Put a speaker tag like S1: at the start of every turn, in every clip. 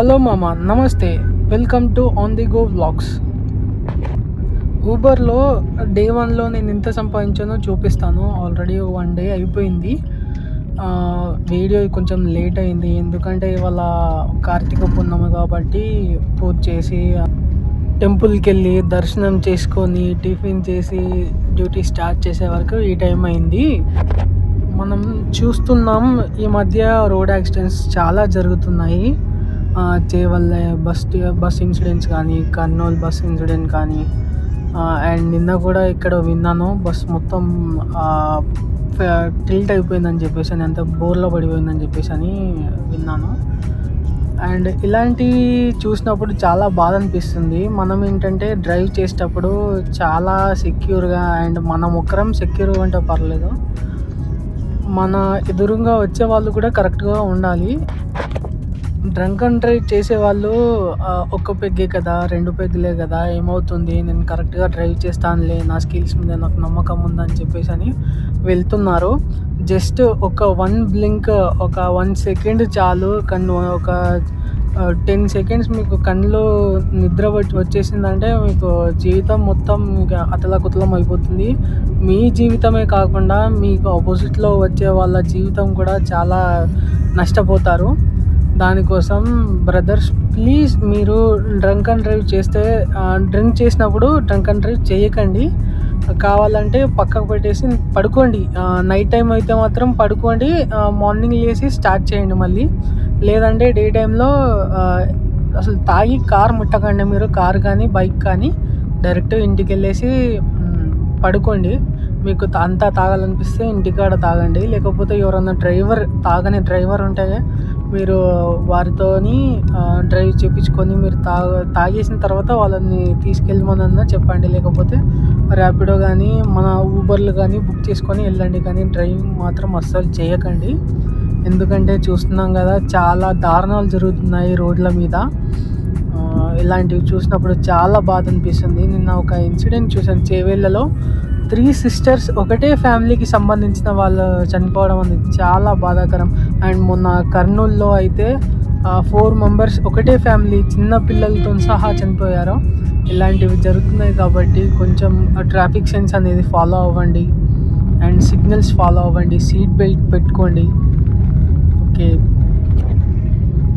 S1: Hello మామ నమస్తే. Welcome to on the go vlogs ఊబర్లో day వన్లో నేను ఎంత సంపాదించానో చూపిస్తాను. ఆల్రెడీ వన్ డే అయిపోయింది. వీడియో కొంచెం లేట్ అయింది. ఎందుకంటే ఇవాళ కార్తీక పున్నమ కాబట్టి పూజ చేసి టెంపుల్కి వెళ్ళి దర్శనం చేసుకొని టిఫిన్ చేసి డ్యూటీ స్టార్ట్ చేసే వరకు ఈ టైం అయింది. మనం చూస్తున్నాం ఈ మధ్య రోడ్ యాక్సిడెంట్స్ చాలా జరుగుతున్నాయి. చేవల్ల బస్ బస్ ఇన్సిడెంట్స్ కానీ కర్నూలు బస్ ఇన్సిడెంట్ కానీ అండ్ నిన్న కూడా ఇక్కడ విన్నాను బస్ మొత్తం టిల్ట్ అయిపోయిందని చెప్పేసి అని అంత బోర్లో పడిపోయిందని చెప్పేసి అని విన్నాను. అండ్ ఇలాంటివి చూసినప్పుడు చాలా బాధ అనిపిస్తుంది. మనం ఏంటంటే డ్రైవ్ చేసేటప్పుడు చాలా సెక్యూర్గా అండ్ మనం ఒక్కరం సెక్యూర్గా ఉంటే పర్లేదు. మన ఎదురుగా వచ్చే వాళ్ళు కూడా కరెక్ట్గా ఉండాలి. డ్రంక్ అండ్ డ్రైవ్ చేసే వాళ్ళు ఒక్క పెగ్గే కదా రెండు పెగ్గులే కదా ఏమవుతుంది? నేను కరెక్ట్గా డ్రైవ్ చేస్తానులే నా స్కిల్స్ మీద నాకు నమ్మకం ఉందని చెప్పేసి అని వెళ్తున్నారు. జస్ట్ ఒక వన్ బ్లింక్ ఒక వన్ సెకండ్ చాలు కన్ను ఒక టెన్ సెకండ్స్ మీకు కళ్ళు నిద్ర పట్టి వచ్చేసిందంటే మీకు జీవితం మొత్తం అతల అతలకుతలం అయిపోతుంది. మీ జీవితమే కాకుండా మీకు ఆపోజిట్లో వచ్చే వాళ్ళ జీవితం కూడా చాలా నష్టపోతారు. దానికోసం బ్రదర్స్ ప్లీజ్ మీరు డ్రంక్ అండ్ డ్రైవ్ చేస్తే డ్రింక్ చేసినప్పుడు డ్రంక్ అండ్ డ్రైవ్ చేయకండి. కావాలంటే పక్కకు పెట్టేసి పడుకోండి. నైట్ టైం అయితే మాత్రం పడుకోండి. మార్నింగ్ లేసి స్టార్ట్ చేయండి మళ్ళీ. లేదంటే డే టైంలో అసలు తాగి కార్ ముట్టకండి మీరు కార్ కానీ బైక్ కానీ. డైరెక్ట్ ఇంటికి వెళ్ళేసి పడుకోండి. మీకు తా- అంతా తాగాలనిపిస్తే ఇంటికాడ తాగండి. లేకపోతే ఎవరన్నా డ్రైవర్ తాగని డ్రైవర్ ఉంటే మీరు వారితోని డ్రైవ్ చేయించుకొని మీరు తాగ తాగేసిన తర్వాత వాళ్ళని తీసుకెళ్ళమనన్నా చెప్పండి. లేకపోతే ర్యాపిడో కానీ మన ఊబర్లు కానీ బుక్ చేసుకొని వెళ్ళండి. కానీ డ్రైవింగ్ మాత్రం అస్సలు చేయకండి. ఎందుకంటే చూస్తున్నాం కదా చాలా దారుణాలు జరుగుతున్నాయి రోడ్ల మీద. ఇలాంటివి చూసినప్పుడు చాలా బాధ అనిపిస్తుంది. నిన్న ఒక ఇన్సిడెంట్ చూశాను. చేవేళ్ళలో త్రీ సిస్టర్స్ ఒకటే ఫ్యామిలీకి సంబంధించిన వాళ్ళు చనిపోవడం అనేది చాలా బాధాకరం. అండ్ మొన్న కర్నూల్లో అయితే ఫోర్ మెంబర్స్ ఒకటే ఫ్యామిలీ చిన్న పిల్లలతో సహా చనిపోయారు. ఇలాంటివి జరుగుతున్నాయి కాబట్టి కొంచెం ట్రాఫిక్ సెన్స్ అనేది ఫాలో అవ్వండి. అండ్ సిగ్నల్స్ ఫాలో అవ్వండి. సీట్ బెల్ట్ పెట్టుకోండి. ఓకే.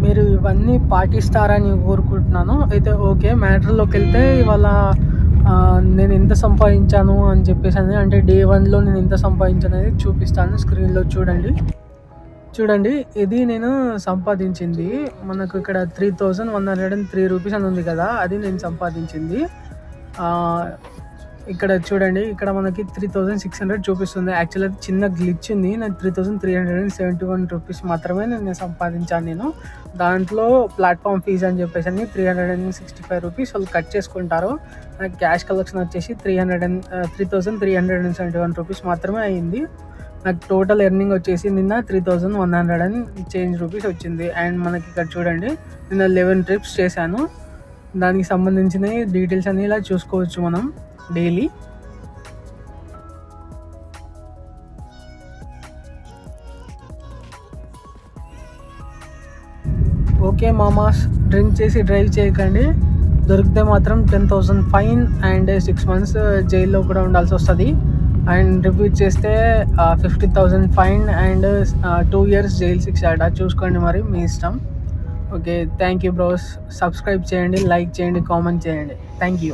S1: మీరు ఇవన్నీ పాటిస్తారని కోరుకుంటున్నాను. అయితే ఓకే మ్యాటర్లోకి వెళ్తే ఇవాళ నేను ఎంత సంపాదించాను అని చెప్పేసి అని అంటే డే వన్లో నేను ఎంత సంపాదించాను అనేది చూపిస్తాను స్క్రీన్లో చూడండి. చూడండి ఇది నేను సంపాదించింది. మనకు ఇక్కడ three thousand one hundred and three rupees అని ఉంది కదా అది నేను సంపాదించింది. ఇక్కడ చూడండి ఇక్కడ మనకి త్రీ థౌజండ్ సిక్స్ హండ్రెడ్ చూపిస్తుంది. యాక్చువల్ అది చిన్న గ్లిచ్ ఉంది. నాకు three thousand three hundred and seventy one rupees మాత్రమే నేను సంపాదించాను నేను. దాంట్లో ప్లాట్ఫామ్ ఫీజు అని చెప్పేసి అని three hundred and sixty five rupees వాళ్ళు కట్ చేసుకుంటారు. నాకు క్యాష్ కలెక్షన్ వచ్చేసి three hundred and three thousand three hundred and seventy one rupees మాత్రమే అయింది. నాకు టోటల్ ఎర్నింగ్ వచ్చేసి నిన్న three thousand one hundred and change rupees వచ్చింది. అండ్ మనకి ఇక్కడ చూడండి నిన్న లెవెన్ ట్రిప్స్ చేశాను. దానికి సంబంధించిన డీటెయిల్స్ అన్ని ఇలా చూసుకోవచ్చు మనం డైలీ. ఓకే మామాస్ డ్రింక్ చేసి డ్రైవ్ చేయకండి. దొరికితే మాత్రం ten thousand fine and six months uh, జైల్లో కూడా ఉండాల్సి వస్తుంది. అండ్ రిపీట్ చేస్తే uh, fifty thousand fine and uh, two years jail శిక్ష. అట చూసుకోండి మరి మీ ఇష్టం. Okay thank you bros subscribe చేయండి లైక్ చేయండి కామెంట్ చేయండి. Thank you